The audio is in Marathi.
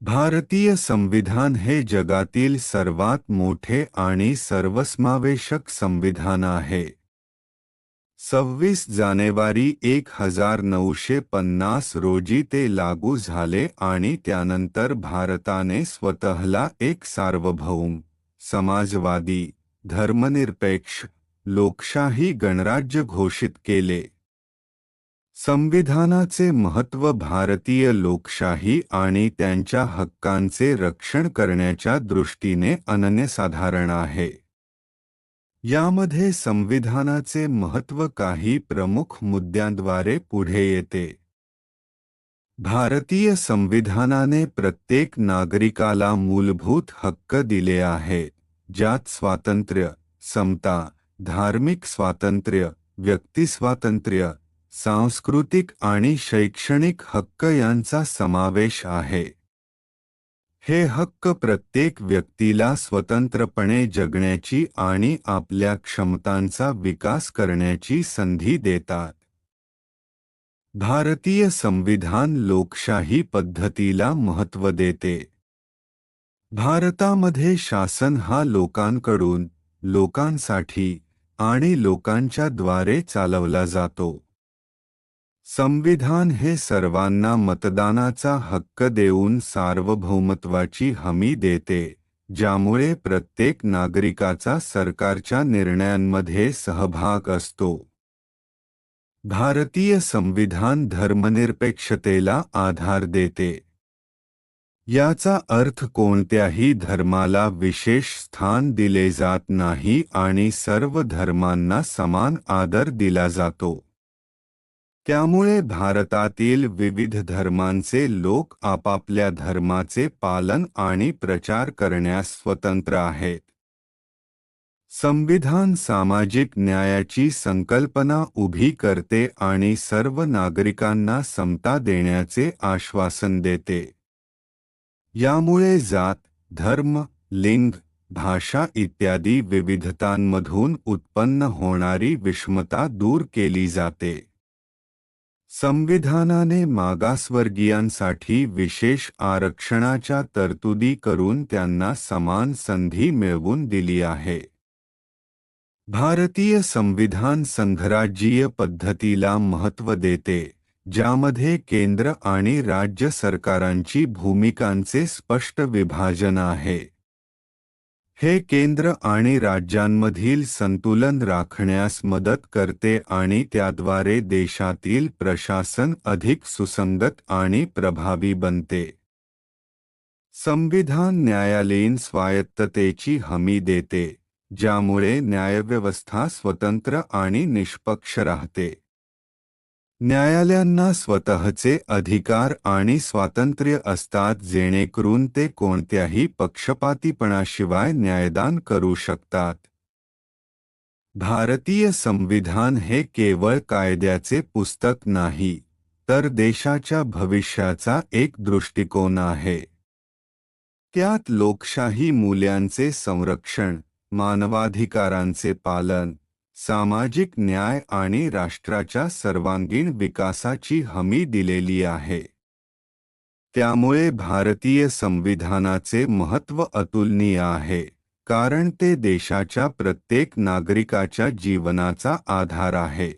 भारतीय संविधान हे जगातील सर्वात मोठे आणि सर्वसमावेशक संविधान आहे. सव्वीस जानेवारी एक हजार नऊशे पन्नास रोजी ते लागू झाले आणि त्यानंतर भारताने स्वतःला एक सार्वभौम समाजवादी धर्मनिरपेक्ष लोकशाही गणराज्य घोषित केले. संविधानाचे महत्त्व भारतीय लोकशाही आणि त्यांच्या हक्कांचे रक्षण करण्याच्या दृष्टीने अनन्यसाधारण आहे. यामध्ये संविधानाचे महत्त्व काही प्रमुख मुद्द्यांद्वारे पुढे येते. भारतीय संविधानाने प्रत्येक नागरिकाला मूलभूत हक्क दिले आहेत ज्यात स्वातंत्र्य, समता, धार्मिक स्वातंत्र्य, व्यक्तिस्वातंत्र्य सांस्कृतिक आणि शैक्षणिक हक्क यांचा समावेश आहे. हे हक्क प्रत्येक व्यक्तीला स्वतंत्रपणे जगण्याची आणि आपल्या क्षमतांचा विकास करण्याची संधी देतात. भारतीय संविधान लोकशाही पद्धतीला महत्त्व देते. भारतामध्ये शासन हा लोकांकडून लोकांसाठी आणि लोकांच्या द्वारे चालवला जातो. संविधान हे सर्वांना मतदानाचा हक्क देऊन सार्वभौमत्वाची हमी देते ज्यामुळे प्रत्येक नागरिकाचा सरकारच्या निर्णयांमध्ये सहभाग असतो. भारतीय संविधान धर्मनिरपेक्षतेला आधार देते. याचा अर्थ कोणत्याही धर्माला विशेष स्थान दिले जात नाही आणि सर्व धर्मांना समान आदर दिला जातो. त्यामुळे भारतातील विविध धर्मांचे लोक आपापल्या धर्माचे पालन आणि प्रचार करण्यास स्वतंत्र आहेत. संविधान सामाजिक न्यायाची संकल्पना उभी करते आणि सर्व नागरिकांना समता देण्याचे आश्वासन देते. यामुळे जात, धर्म, लिंग, भाषा इत्यादी विविधतांमधून उत्पन्न होणारी विषमता दूर केली जाते. संविधानाने मागासवर्गीयांसाठी विशेष आरक्षणाच्या तरतुदी करून त्यांना समान संधी मिळवून दिली आहे. भारतीय संविधान संघराज्यीय पद्धतीला महत्त्व देते, ज्यामध्ये केंद्र आणि राज्य सरकारांची भूमिकांचे स्पष्ट विभाजन आहे. हे केंद्र आणि राज्यांमधील संतुलन राखण्यास मदत करते आणि त्याद्वारे देशातील प्रशासन अधिक सुसंगत आणि प्रभावी बनते. संविधान न्यायालयीन स्वायत्ततेची हमी देते ज्यामुळे न्यायव्यवस्था स्वतंत्र आणि निष्पक्ष राहते. न्यायालयांना स्वतःचे अधिकार आणि स्वातंत्र्य असतात जेणेकरून ते कोणत्याही पक्षपातीपणाशिवाय न्यायदान करू शकतात. भारतीय संविधान हे केवळ कायद्याचे पुस्तक नाही तर देशाच्या भविष्याचा एक दृष्टिकोन आहे. त्यात लोकशाही मूल्यांचे संरक्षण मानवाधिकारांचे पालन सामाजिक न्याय आणि राष्ट्राच्या सर्वांगीण विकासाची हमी दिलेली आहे. त्यामुळे भारतीय संविधानाचे महत्त्व अतुलनीय आहे कारण ते देशाच्या प्रत्येक नागरिकाच्या जीवनाचा आधार आहे.